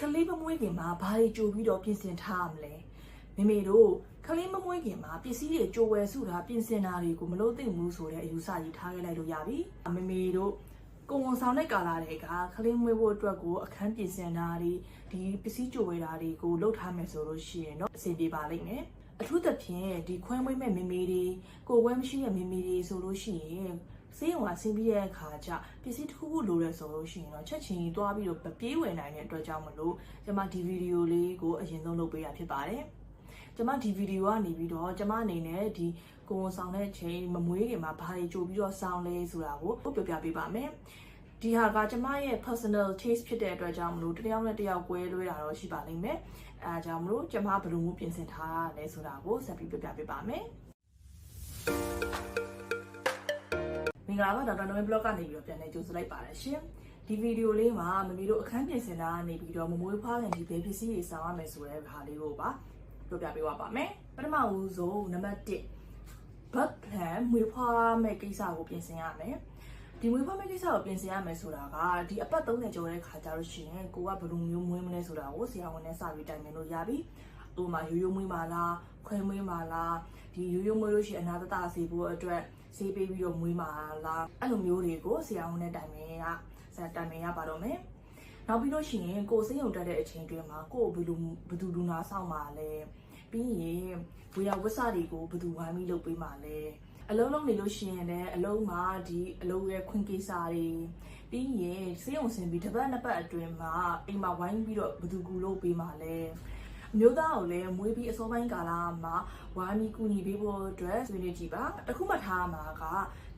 ကလေးမမွေးခင်မှာဘာတွေကြိုပြီးတော့ပြင်ဆင်ထားရမလဲမိမိတို့ကလေးမမွေးခင်မှာပစ္စည်းတွေကြိုဝယ်စုတာပြင်ဆင်တာတွေကိုမလုပ်သင့်ဘူးဆိုတဲ့အယူဆကြီးထားခဲ့လိုက်လို့ရပြီမိမိတို့ကိုဝန်ဆောင်တဲ့ကာလာတွေကကလေးမွေးဖို့အတွက်ကိုအခန်းပြင်ဆင်တာတွေဒီပစ္စည်းကြိုဝယ်တာတွေကိုလုပ်ထားမယ်ဆိုလို့ရှိရင်တော့အဆင်ပြေပါလိမ့်မယ်အထူးသဖြင့်ဒီခွဲမွေးမဲ့မိမိတွေကိုယ်ဝဲမရှိတဲ့မိမိတွေဆိုလို့ရှိရင် စေးရုံကဆင်းပြီးတဲ့အခါကျပစ္စည်းတစ်ခုခုလိုတယ်ဆိုလို့ရှိရင်တော့ချက်ချင်းကြီးသွားပြီးတော့မပြေးဝယ်နိုင်တဲ့အတွက်ကြောင့်မလို့ကျွန်မဒီဗီဒီယိုလေးကိုအရင်ဆုံးလုပ်ပေးရဖြစ်ပါတယ်။ကျွန်မဒီဗီဒီယိုကနေပြီးတော့ကျွန်မအနေနဲ့ဒီကိုဝန်ဆောင်တဲ့ချိန်မမွေးခင်မှာဘာတွေကြိုပြီးတော့စောင်းလဲဆိုတာကိုပြောပြပေးပါမယ်။ဒီဟာကကျွန်မရဲ့ personal taste ဖြစ်တဲ့အတွက်ကြောင့်မလို့တစ်ယောက်နဲ့တစ်ယောက်꿰လွဲတာတော့ရှိပါလိမ့်မယ်။အဲဒါကြောင့်မလို့ကျွန်မဘယ်လိုမျိုးပြင်ဆင်ထားရလဲဆိုတာကိုဆက်ပြီးပြောပြပေးပါမယ်။မ င်္ဂလာပါဒေါက်တာနိုဝင် blog ကနေပြီးတော့ပြန်လည်ကြိုဆိုလိုက်ပါတယ်ရှင်ဒီဗီဒီယိုလေးမှာမမီတို့အခန်းပြင်ဆင်တာကနေပြီးတော့မမွေးဖွားခင်ဒီဘယ်ပစ္စည်းတွေဆောင်ရမယ်ဆိုတဲ့ဟာလေးကိုပါပြောပြပေးပါပါမယ်ပထမဦးဆုံးနံပါတ်1 bud plan မွေးဖွားမဲ့ကိစ္စကိုပြင်ဆင်ရမယ်ဒီမွေးဖွားမဲ့ကိစ္စကိုပြင်ဆင်ရမယ်ဆိုတာကဒီအပတ်30ကျော်တဲ့ခါကြလို့ရှိရင်ကိုကဘယ်လိုမျိုးမွေးမလဲဆိုတာကိုဆရာဝန်နဲ့စပြီးတိုင်ပင်လို့ရပြီ ဥပမာရိုးရိုးမွေးပါလားခွဲမွေးပါလားဒီရိုးရိုးမွေးလို့ရှိရင်အနာတတစေဖို့အတွက်ဆေးပေးပြီးတော့မွေးမှာလားအဲ့လိုမျိုးတွေကိုဆရာဝန်နဲ့တိုင်ပင်ရဆရာတိုင်ပင်ရပါတော့မယ်နောက်ပြီးလို့ရှိရင်ကိုစိတ်ုံတက်တဲ့အချိန်တွင်းမှာကိုဘယ်လိုဘယ်သူလူနာဆောင်ပါလဲပြီးရင်ဝေယဝစ္စတွေကိုဘယ်သူဝိုင်းပြီးလုပ်ပေးမှာလဲအလုံးလုံးနေလို့ရှိရင်လည်းအလုံးမှာဒီအလုံးရဲ့ခွင့်ကိစ္စတွေပြီးရင်စေးုံစင်ပြီးတစ်ပတ်နှစ်ပတ်အတွင်းမှာအိမ်မှာဝိုင်းပြီးတော့ဘယ်သူကူလုပ်ပေးမှာလဲ အမျိုးသားကိုလည်းမွေးပြီးအစောပိုင်းကာလမှာဝါမီကူညီပေးဖို့အတွက်ဆွေးနွေးကြည့်ပါတခုမှထားမှာက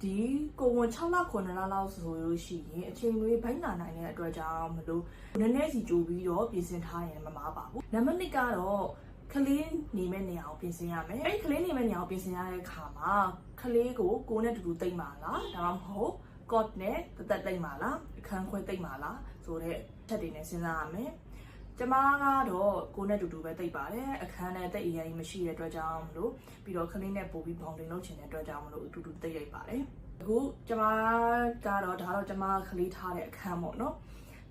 ဒီကိုဝန်6လ9လလောက်ဆိုလို့ရှိရင်အချိန်မွေးဘိုင်းနာနိုင်တဲ့အတွက်ကြောင့်မလို့နည်းနည်းစီကြိုပြီးတော့ပြင်ဆင်ထားရင်မမားပါဘူးနံပါတ်1ကတော့ကလေးနေမဲ့နေရာကိုပြင်ဆင်ရမယ်အဲ့ဒီကလေးနေမဲ့နေရာကိုပြင်ဆင်ရတဲ့အခါမှာကလေးကိုကိုယ်နဲ့တူတူတိတ်ပါလားဒါမှမဟုတ် cot နဲ့တသက်တိတ်ပါလားအခန်းခွဲတိတ်ပါလားဆိုတော့ချက်တွေနဲ့စဉ်းစားရမယ် ကျမကတော့ကိုနဲ့တူတူပဲတိတ်ပါတယ်အခန်းနဲ့တိတ်အရင်မရှိတဲ့အတွက်ကြောင့်မလို့ပြီးတော့ခလေးနဲ့ပို့ပြီးဘောင်တင်လုပ်ချင်တဲ့အတွက်ကြောင့်မလို့အတူတူတိတ်ရိုက်ပါတယ်အခုကျမကတော့ဒါတော့ကျမခလေးထားတဲ့အခန်းပေါ့နော်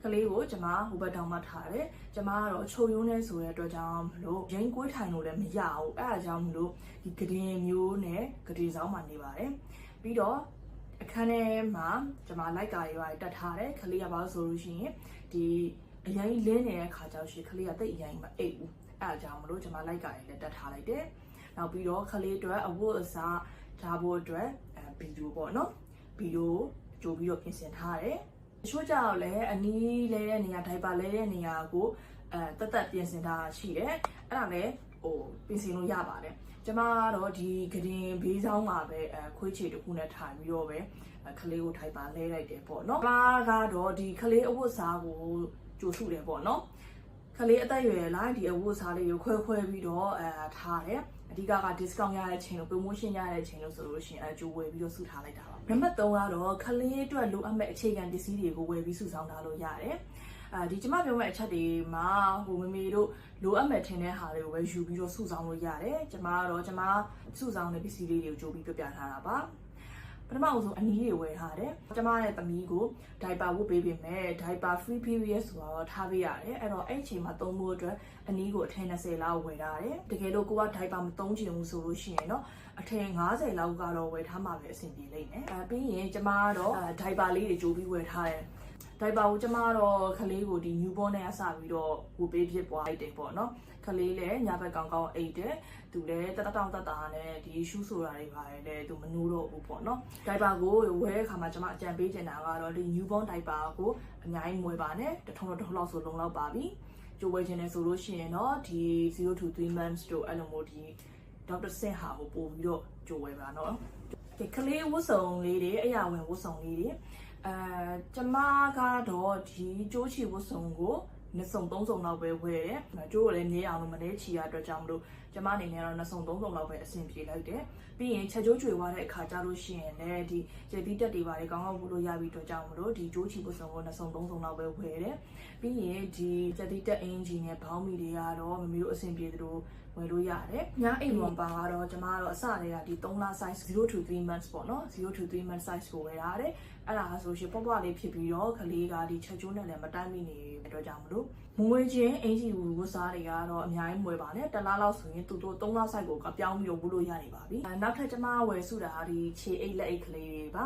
ကလေးကိုကျမဟိုဘက်တောင်မှထားတယ်ကျမကတော့ချုပ်ရုံးနေဆိုတဲ့အတွက်ကြောင့်မလို့ရင်းကွေးထိုင်လို့လည်းမရဘူးအဲအကြောင်းမလို့ဒီကတင်မျိုးနဲ့ကတိဆောင်မှနေပါတယ်ပြီးတော့အခန်းထဲမှာကျမလိုက်ကာရွာတက်ထားတယ်ခလေးကဘာလို့ဆိုလို့ရှိရင်ဒီ အရင်လင်းနေတဲ့ခါကျတော့ရှင်ခလေးကတိတ်အရင်မအိတ်ဘူးအဲအကြောင်းမလို့ကျမလိုက်ကာရလည်းတက်ထားလိုက်တယ်နောက်ပြီးတော့ခလေးအတွက်အဝတ်အစားထားဖို့အတွက်အဲဗီဒီယိုပေါ့နော်ဗီဒီယိုကြိုပြီးတော့ပြင်ဆင်ထားတယ်တချို့ကြောက်လည်းအနီးလဲတဲ့နေရာဒိုင်ပါလဲတဲ့နေရာကိုအဲတက်တက်ပြင်ဆင်ထားရှိတယ်အဲ့ဒါလည်းဟိုပြင်ဆင်လို့ရပါတယ်ကျမကတော့ဒီဂရင်ဘေးဆောင်မှာပဲအဲခွေးချေတစ်ခုနဲ့ထိုင်ပြီးတော့ပဲခလေးကိုထိုင်ပါလဲလိုက်တယ်ပေါ့နော်။ဘာကတော့ဒီခလေးအဝတ်စားကို ကြိုစုတယ်ပေါ့နော်ခလေးအသက်ရွယ်လိုက်ဒီအဝတ်စားလေးကိုခွဲခွဲပြီးတော့အဲထားတယ်အဓိကက discount ရတဲ့ချိန်လို့ promotion ရတဲ့ချိန်လို့ဆိုလို့ရှိရင်အဲကြိုဝယ်ပြီးတော့စုထားလိုက်တာပါနံပါတ်3ကတော့ခလေးအတွက်လိုအပ်မဲ့အခြေခံပစ္စည်းတွေကိုဝယ်ပြီးစုဆောင်းထားလို့ရတယ်အဲဒီကျမပြောမဲ့အချက်တွေမှာဟိုမမေတို့လိုအပ်မဲ့ထင်တဲ့ဟာတွေကိုပဲယူပြီးတော့စုဆောင်းလို့ရတယ်ကျမကတော့ကျမစုဆောင်းတဲ့ပစ္စည်းလေးတွေကိုကြိုပြီးပြပြထားတာပါ ပထမအဆုံးအနည်းတွေဝယ်ထားတယ်။ကျမရဲ့သမီးကို diaper ဝတ်ပေးပေးမယ်။ diaper free period ဆိုတော့ထားပေးရတယ်။အဲ့တော့အဲ့အချိန်မှာသုံးဖို့အတွက်အနည်းကိုအထည်20လောက်ဝယ်ထားတယ်။တကယ်လို့ကိုက diaper မသုံးချင်ဘူးဆိုလို့ရှိရင်တော့အထည်90လောက်ကတော့ဝယ်ထားမှာပဲအဆင်ပြေလိမ့်မယ်။အဲပြီးရင်ကျမကတော့ diaper လေးတွေကြိုပြီးဝယ်ထားတယ်။ ဒိုင်ပါကိုကျမတော့ခလေးကိုဒီ newborn နဲ့အစပြီးတော့ဝပေးဖြစ်ပွားလိုက်တယ်ပေါ့နော်ခလေးလည်းညာဘက်ကောင်းကောင်းအိတ်တယ်သူလည်းတတတောင်တတာနဲ့ဒီရှူးဆိုတာတွေပါတယ်လေသူမနိုးတော့ဘူးပေါ့နော်ဒိုင်ပါကိုဝဲတဲ့ခါမှာကျမအကြံပေးချင်တာကတော့ဒီ newborn diaper ကိုအများကြီးမွေပါနဲ့တထုံတစ်ထုံလောက်ဆိုလုံလောက်ပါပြီကြိုဝဲခြင်းနဲ့ဆိုလို့ရှိရင်တော့ဒီ0 to 3 months တို့အဲ့လိုမျိုးဒီဒေါက်တာဆင်ဟာကိုပို့ပြီးတော့ကြိုဝဲပါနော်ကလေးဝတ်စုံလေးတွေအရာဝင်ဝတ်စုံလေးတွေ အဲကျမကတော့ဒီကြိုးချီဝတ်စုံကိုနှစ်စုံသုံးစုံလောက်ပဲဝယ်တယ်။ကျိုးကိုလည်းမြဲအောင်လို့မနေချီရအတွက်ကြောင့်မလို့ကျမအနေနဲ့တော့နှစ်စုံသုံးစုံလောက်ပဲအဆင်ပြေလိုက်တယ်။ပြီးရင်ချက်ကျိုးကျွေသွားတဲ့အခါကျလို့ရှိရင်လည်းဒီကျေသီးတက်တွေပါလေကောင်းကောင်းပို့လို့ရပြီးတော့ကြောင့်မလို့ဒီကြိုးချီဝတ်စုံကိုနှစ်စုံသုံးစုံလောက်ပဲဝယ်တယ်။ပြီးရင်ဒီချက်သီးတက်အင်ဂျီနဲ့ဘောင်းမီတွေကတော့မမီတို့အဆင်ပြေသလိုဝယ်လို့ရတယ်။ညာအိမ်ဝန်ပါကတော့ကျမကတော့အစတည်းကဒီ3လ size 0 to 3 months ပေါ့နော်0 to 3 months size ကိုဝယ်ရတယ်။ အဲ့ဒါဆိုရှင်ပေါ့ပေါ့လေးဖြစ်ပြီးတော့ကလေးကဒီချက်ချိုးနဲ့လည်းမတိုင်းမိနေတဲ့အတွက်ကြောင့်မလို့မွေးချင်းအင်ဂျီဝူဝတ်စားတွေကတော့အများကြီးမွေပါနဲ့တစ်လားလောက်ဆိုရင်သူတို့၃လဆိုင်ကိုကပြောင်းပြီးတော့ဝတ်လို့ရနေပါပြီအဲနောက်ထပ်ကျမဝယ်စုတာဒီခြေအိတ်လက်အိတ်ကလေးတွေပါ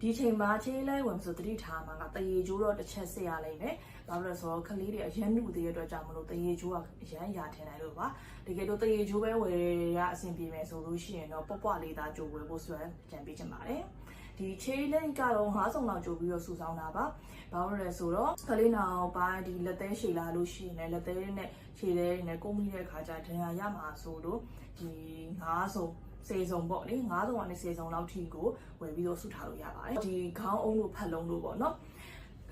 ဒီချိန်မှာခြေလဲဝင်ဆိုတတိထားမှာကတရေကျိုးတော့တစ်ချက်ဆက်ရလိမ့်မယ်။ဘာလို့လဲဆိုတော့ကလေးတွေအရန်နုသေးတဲ့အတွက်ကြောင့်မလို့တရေကျိုးကအရန်ရာထင်နိုင်လို့ပါ။တကယ်လို့တရေကျိုးပဲဝယ်ရအဆင်ပြေမယ်ဆိုလို့ရှိရင်တော့ပေါ့ပွားလေးသားကြိုးဝယ်ဖို့ဆိုရင်ကြံပေးချင်ပါတယ်။ ဒီချေးလိမ့်ကတော့ငါးစုံလောက်ကြိုးပြီးတော့စုဆောင်းတာပါ။ဘာလို့လဲဆိုတော့ကလေးနောက်ပိုင်းဒီလက်သေးရှည်လာလို့ရှိရင်လည်းလက်သေးနဲ့ရှည်သေးနဲ့ကုန်းပြီးတဲ့အခါကျဒဏ်ရာရမှာဆိုလို့ဒီငါးစုံစေစုံပေါ့လေငါးစုံကနေစေစုံလောက်ထိကိုဝယ်ပြီးတော့စုထားလို့ရပါတယ်ဒီခေါင်းအုံးလို့ဖတ်လုံးလို့ပေါ့နော်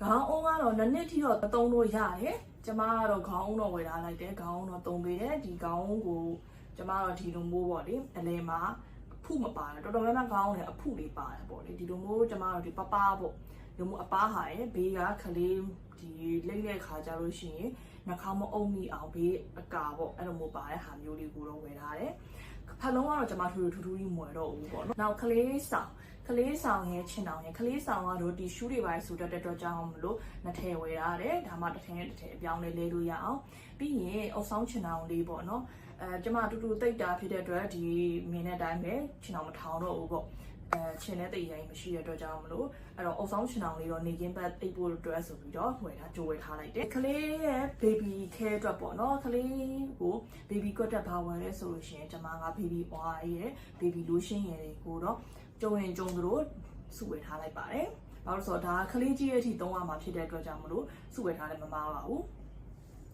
ခေါင်းအုံးကတော့နှစ်နှစ်ထိတော့သုံးလို့ရတယ်ကျမကတော့ခေါင်းအုံးတော့ဝယ်ထားလိုက်တယ်ခေါင်းအုံးတော့သုံးပေးတယ်ဒီခေါင်းအုံးကိုကျမတော့ဒီလိုမျိုးပေါ့လေအလဲမှာအ ဖုမပါတယ်တော်တော်များများခေါင်းအုံးလည်းအဖုလေးပါတယ်ပေါ့လေဒီလိုမျိုးကျမတို့ဒီပပပေါ့ဒီလိုမျိုးအပားဟာရယ်ဘေးကခလေးဒီလိမ့်တဲ့ခါကြလို့ရှိရင်နှာခေါင်းမအုံမိအောင်ဘေးအကာပေါ့အဲ့လိုမျိုးပါတဲ့ဟာမျိုးလေးကိုတော့ဝယ်ထားတယ်ဖတ်လုံးကတော့ကျွန်မထူထူထူကြီးမွယ်တော့ဘူးပေါ့နော်။နောက်ကလေးဆောင်ကလေးဆောင်ရဲ့ချင်အောင်ရဲ့ကလေးဆောင်ကတော့ဒီရှူးတွေပါဆိုတတ်တဲ့အတွက်ကြောင့်မလို့နှစ်ထည့်ဝယ်ရတယ်ဒါမှတစ်ထည့်တစ်ထည့်အပြောင်းလဲလဲလို့ရအောင်ပြီးရင်အုပ်ဆောင်ချင်အောင်လေးပေါ့နော် အဲကျွန်မတူတူတိတ်တာဖြစ်တဲ့အတွက်ဒီမြင်တဲ့အတိုင်းပဲချင်အောင်မထောင်တော့ဘူးပေါ့အဲချင်တဲ့တိတ်ရိုင်းမရှိတဲ့အတွက်ကြောင့်မလို့အဲ့တော့အုပ်ဆောင်ချင်အောင်လေးတော့နေကင်းဘက်တိတ်ဖို့အတွက်ဆိုပြီးတော့ဝယ်ထားကြိုးဝယ်ထားလိုက်တယ်ကလေးရဲ့ baby care အတွက်ပေါ့နော်ကလေးကို baby ကွက်တက်ပါဝယ်လဲဆိုလို့ရှိရင်ကျွန်မက baby oil ရဲ့ baby lotion ရဲ့တွေကိုတော့ကြုံရင်ကြုံသလိုစုဝယ်ထားလိုက်ပါတယ်ဘာလို့ဆိုတော့ဒါကလေးကြီးရဲ့အထိသုံးရမှာဖြစ်တဲ့အတွက်ကြောင့်မလို့စုဝယ်ထားလည်းမမားပါဘူး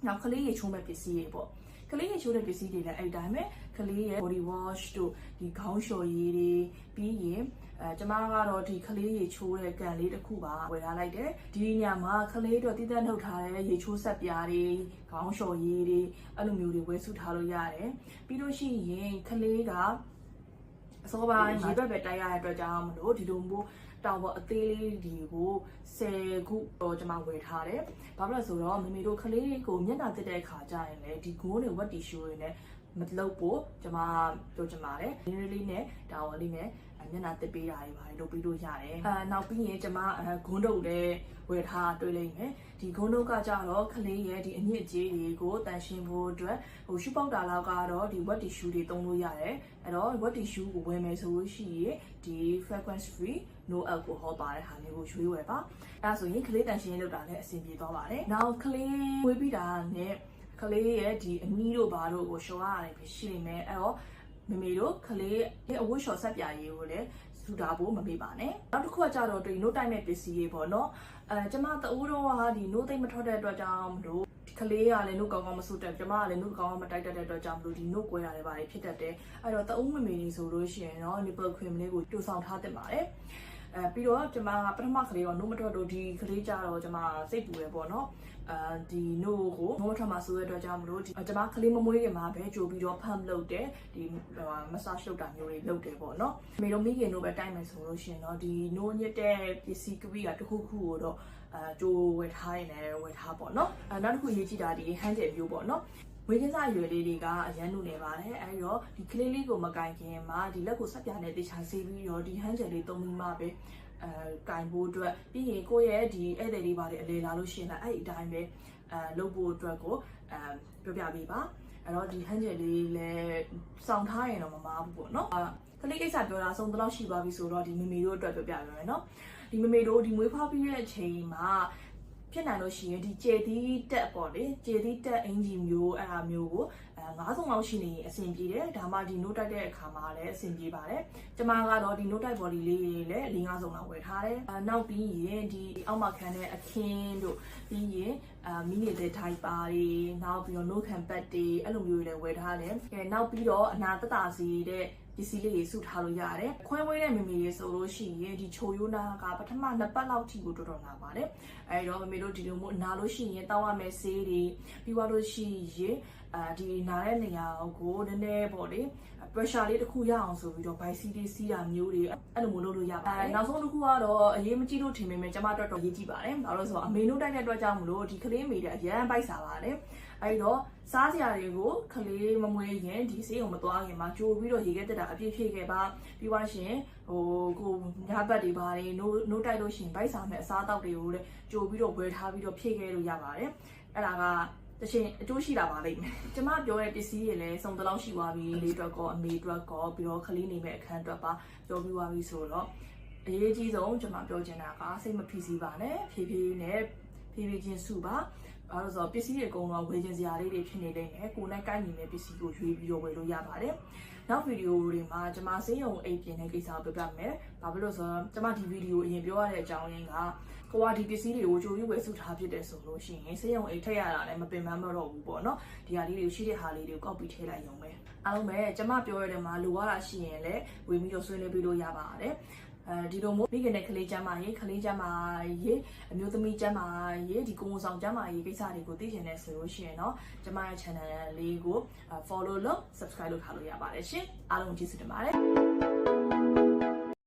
နောက်ကလေးရေချိုးမဲ့ပစ္စည်းတွေပေါ့ ကလေးရေချိုးတဲ့ပစ္စည်းတွေလည်းအဲ့တိုင်းပဲကလေးရဲ့ body wash တို့ဒီခေါင်းလျှော်ရည်တွေပြီးရင်အဲကျမကတော့ဒီကလေးရေချိုးတဲ့ကန်လေးတစ်ခုပါဝယ်ထားလိုက်တယ်ဒီညမှာကလေးတို့တည်တဲ့နှုတ်ထားတဲ့ရေချိုးဆက်ပြားတွေခေါင်းလျှော်ရည်တွေအဲ့လိုမျိုးတွေဝယ်စုထားလို့ရတယ်ပြီးလို့ရှိရင်ကလေးက အစောပိုင်းရေဘက်ပဲတိုက်ရတဲ့အတွက်ကြောင့်မလို့ဒီလိုမျိုးတောင်ပေါ်အသေးလေးတွေကို10ခုတော့ကျွန်မဝယ်ထားတယ်။ဘာဖြစ်လို့လဲဆိုတော့မမေတို့ကလေးကိုမျက်နှာတက်တဲ့အခါကျရင်လေဒီဂိုးတွေဝက်တီရှိုးတွေနဲ့မလုပ်ဖို့ကျွန်မပြောချင်ပါတယ်။ဒီလေးနဲ့တာဝန်လေးနဲ့ မျက်နှာတက်ပေးတာတွေပါလုပ်ပြီးလို့ရတယ်။အဲနောက်ပြီးရင်ကျွန်မဂွန်းတုပ်လည်းဝယ်ထားတွေ့လိမ့်မယ်။ဒီဂွန်းတုပ်ကကြတော့ကလေးရဲ့ဒီအညစ်အကြေးတွေကိုတန်ရှင်းဖို့အတွက်ဟိုရှူပေါက်တာလောက်ကတော့ဒီ wet tissue တွေသုံးလို့ရတယ်။အဲ့တော့ wet tissue ကိုဝယ်မယ်ဆိုလို့ရှိရင်ဒီ fragrance free no alcohol ပါတဲ့ဟာမျိုးကိုရွေးဝယ်ပါ။အဲဒါဆိုရင်ကလေးတန်ရှင်းလုပ်တာလည်းအဆင်ပြေသွားပါတယ်။နောက်ကလေးဝေးပြီးတာနဲ့ကလေးရဲ့ဒီအမီးတို့ဘာတို့ကိုရှော်ရတယ်ဖြစ်ရှိနေမယ်အဲ့တော့ မမေတို့ကလေးရဲ့အဝတ်လျှော်ဆက်ပြာရေးကိုလည်းစူတာဖို့မမေ့ပါနဲ့နောက်တစ်ခုကကြတော့ဒီ note တိုက်မဲ့ပစ္စည်းတွေပေါ့နော်အဲကျမတအိုးတော့ဟာဒီ note သိမ့်မထွက်တဲ့အတွက်ကြောင့်မလို့ကလေးကလည်းနှုတ်ကောင်းကောင်းမဆုတက်ကျမကလည်းနှုတ်ကောင်းကောင်းမတိုက်တတ်တဲ့အတွက်ကြောင့်မလို့ဒီနှုတ်ကွဲရတယ်ပါတယ်ဖြစ်တတ်တယ်အဲ့တော့တအုံးမမေနေဆိုလို့ရှိရင်တော့ nipple cream လေးကိုတူဆောင်ထားတင်ပါတယ် အဲပြီးတော့ကျမကပထမကလေးတော့နှုတ်မထွက်တော့ဒီကလေးကြတော့ကျမစိတ်ပူတယ်ပေါ့နော်အဲဒီနို့ကိုနှုတ်မထွက်မှာဆိုတဲ့အတွက်ကြောင့်မလို့ဒီကျမကလေးမမွေးခင်မှာပဲကြိုပြီးတော့ဖမ်းလုပ်တယ်ဒီမဆာလုပ်တာမျိုးတွေလုပ်တယ်ပေါ့နော်အမေတို့မိခင်တို့ပဲတိုက်မယ်ဆိုလို့ရှိရင်တော့ဒီနို့ညစ်တဲ့ပစ္စည်းကပိကတစ်ခုခုကိုတော့အဲကြိုဝယ်ထားရင်လည်းဝယ်ထားပေါ့နော်အဲနောက်တစ်ခုရေးကြည့်တာဒီဟန်ကျယ်မျိုးပေါ့နော် ဝေးကင်းစားရွယ်လေးတွေကအရန်နုနေပါတယ်အဲဒီတော့ဒီကလေးလေးကိုမကင်ခင်မှာဒီလက်ကိုဆက်ပြနဲ့တေချာဆေးပြီးတော့ဒီဟန်ကျယ်လေးသုံးပြီးမှပဲအဲကင်ဖို့အတွက်ပြီးရင်ကိုယ့်ရဲ့ဒီဧည့်သည်လေးပါတယ်အလေလာလို့ရှိရင်လည်းအဲ့ဒီအတိုင်းပဲအဲလုပ်ဖို့အတွက်ကိုအဲပြောပြပေးပါအဲ့တော့ဒီဟန်ကျယ်လေးလည်းစောင့်ထားရင်တော့မမားဘူးပေါ့နော်ကလေးကိစ္စပြောတာဆုံးတော့ရှိသွားပြီဆိုတော့ဒီမမေတို့အတွက်ပြောပြရမယ်နော်ဒီမမေတို့ဒီမွေးဖွားပြီးတဲ့အချိန်မှာ ဖြစ်နိုင်လို့ရှိရင်ဒီကျေသီးတက်ပေါ့လေကျေသီးတက်အင်ဂျီမျိုးအဲ့ဒါမျိုးကိုအဲ9ဆုံးလောက်ရှိနေရင်အဆင်ပြေတယ်ဒါမှဒီ note တိုက်တဲ့အခါမှာလည်းအဆင်ပြေပါတယ်ကျမကတော့ဒီ note တိုက် body လေးတွေလည်း၄၅ဆုံးလောက်ဝယ်ထားတယ်အဲနောက်ပြီးရင်ဒီအောက်မှာခံတဲ့အခင်းတို့ပြီးရင်အာမိနေတဲ့ diaper တွေနောက်ပြီးတော့ no can pad တွေအဲ့လိုမျိုးတွေလည်းဝယ်ထားတယ်အဲနောက်ပြီးတော့အနာတတစီတဲ့ပစ္စည်းလေးတွေစုထားလို့ရတယ်။ခွဲဝေးတဲ့မမေတွေဆိုလို့ရှိရင်ဒီချိုယိုနာကပထမနှစ်ပတ်လောက်ထိကိုတော်တော်နာပါတယ်။အဲဒီတော့မမေတို့ဒီလိုမျိုးနာလို့ရှိရင်တောင်းရမယ်ဆေးတွေပြီးသွားလို့ရှိရင်အဲဒီနားတဲ့နေရာကိုနည်းနည်းပေါ့လေ pressure လေးတစ်ခုရအောင်ဆိုပြီးတော့ by CD စီးတာမျိုးတွေအဲ့လိုမျိုးလုပ်လို့ရပါတယ်နောက်ဆုံးတစ်ခုကတော့အရေးမကြီးလို့ထင်ပေမဲ့ကျမတို့တော့ရေးကြည့်ပါတယ်ဘာလို့လဲဆိုတော့အမေတို့တိုက်တဲ့အတွက်ကြောင့်မလို့ဒီကလေးမေတွေအရန်ပိုက်စားပါတယ် အဲ့တော့စားစရာတွေကိုခလေးမမွေးရင်ဒီဆေးုံမသွားခင်မှာကြိုပြီးတော့ရေခဲတက်တာအပြည့်ဖြည့်ခဲ့ပါပြီးသွားရှင်ဟိုကိုညာဘက်တွေပါတယ်နိုးနိုးတိုက်လို့ရှင်ဗိုက်စာမဲ့အစားအသောက်တွေကိုလည်းကြိုပြီးတော့ဝယ်ထားပြီးတော့ဖြည့်ခဲ့လို့ရပါတယ်အဲ့ဒါကတချင်အကျိုးရှိတာပါလိမ့်မယ်။ကျမပြောတဲ့ပစ္စည်းတွေလည်းစုံတလောက်ရှိသွားပြီလေးအတွက်ကောအမေအတွက်ကောပြီးတော့ခလေးနေမဲ့အခန်းအတွက်ပါပြောပြီးသွားပြီဆိုတော့အရေးကြီးဆုံးကျမပြောချင်တာကစိတ်မဖိစီးပါနဲ့ဖြည်းဖြည်းနဲ့ဖြည်းဖြည်းချင်းစုပါ။ အဲဒါဆိုပစ္စည်းတွေအကုန်လုံးဝယ်ချင်စရာလေးတွေဖြစ်နေလိမ့်မယ်။ကိုယ်နဲ့ကိုက်ညီမဲ့ပစ္စည်းကိုရွေးပြီးတော့ဝယ်လို့ရပါတယ်။နောက်ဗီဒီယိုတွေမှာကျမစေးရုံအိတ်ပြင်တဲ့ကိစ္စကိုပြောပြမယ်။ဘာဖြစ်လို့ဆိုတော့ကျမဒီဗီဒီယိုအရင်ပြောရတဲ့အကြောင်းရင်းကကိုကဒီပစ္စည်းတွေကိုကြိုပြီးဝယ်စုထားဖြစ်တယ်ဆိုလို့ရှိရင်စေးရုံအိတ်ထက်ရတာလည်းမပင်ပန်းမတော့ဘူးပေါ့နော်။ဒီဟာလေးတွေကိုရှိတဲ့ဟာလေးတွေကိုကောက်ပြီးထည့်လိုက်ရုံပဲ။အားလုံးပဲကျမပြောရတဲ့မှာလိုရတာရှိရင်လည်းဝေပြီးတော့ဆွေးနွေးပြီးလို့ရပါတယ်။ အဲဒီလိုမျိုးမိခင်နဲ့ကလေးကျမ်းမာရေးကလေးကျမ်းမာရေးအမျိုးသမီးကျမ်းမာရေးဒီကိုယ်ဝန်ဆောင်ကျမ်းမာရေးကိစ္စတွေကိုသိချင်တဲ့ဆိုလို့ရှိရင်တော့ကျမရဲ့ channel လေးကို follow လုပ် subscribe လုပ်ထားလို့ရပါတယ်ရှင်အားလုံးကျေးဇူးတင်ပါတယ်